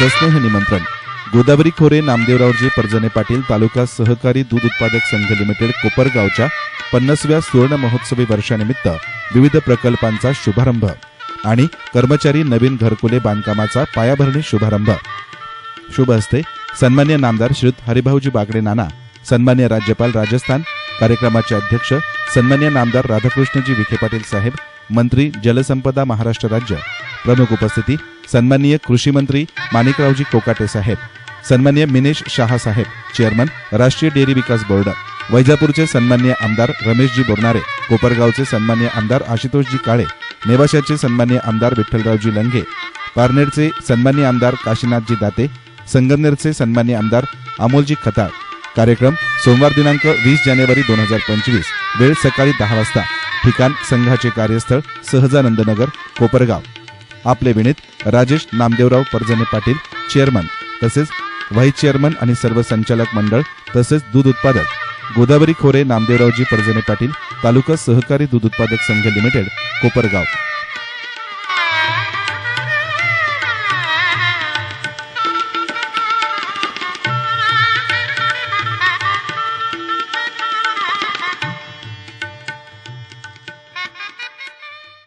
सस्नेह निमंत्रण. गोदावरी खोरे नामदेवरावजी परजने पाटील तालुका सहकारी दूध उत्पादक संघ लिमिटेड कोपरगावच्या पन्नासव्या सुवर्ण महोत्सवी वर्षानिमित्त विविध प्रकल्पांचा शुभारंभ आणि कर्मचारी नवीन घरकुले बांधकामाचा पायाभरणी शुभारंभ. शुभ हस्ते सन्मान्य नामदार श्रीयुत हरिभाऊजी बागडे नाना सन्मान्य राज्यपाल राजस्थान कार्यक्रमाचे अध्यक्ष सन्मान्य नामदार राधाकृष्णजी विखे पाटील साहेब मंत्री जलसंपदा महाराष्ट्र राज्य प्रमुख उपस्थिती सन्माननीय कृषी मंत्री माणिकरावजी कोकाटे साहेब सन्मान्य मिनेश शहा साहेब चेअरमन राष्ट्रीय डेअरी विकास बोर्ड वैजापूरचे सन्मान्य आमदार रमेशजी बोरनारे कोपरगावचे सन्मान्य आमदार आशुतोषजी काळे नेवाशाचे सन्मान्य आमदार विठ्ठलरावजी लंघे पारनेरचे सन्मान्य आमदार काशीनाथजी दाते संगमनेरचे सन्मान्य आमदार अमोलजी खताळ. कार्यक्रम सोमवार दिनांक वीस जानेवारी दोन हजार पंचवीस वेळ सकाळी दहा वाजता. ठिकाण संघाचे कार्यस्थळ सहजानंदनगर कोपरगाव. आपले विणीत राजेश नामदेवराव परजने पाटील चेअरमन तसेच व्हाईस चेअरमन आणि सर्व संचालक मंडळ तसेच दूध उत्पादक गोदावरी खोरे नामदेवरावजी परजने पाटील तालुका सहकारी दूध उत्पादक संघ लिमिटेड कोपरगाव.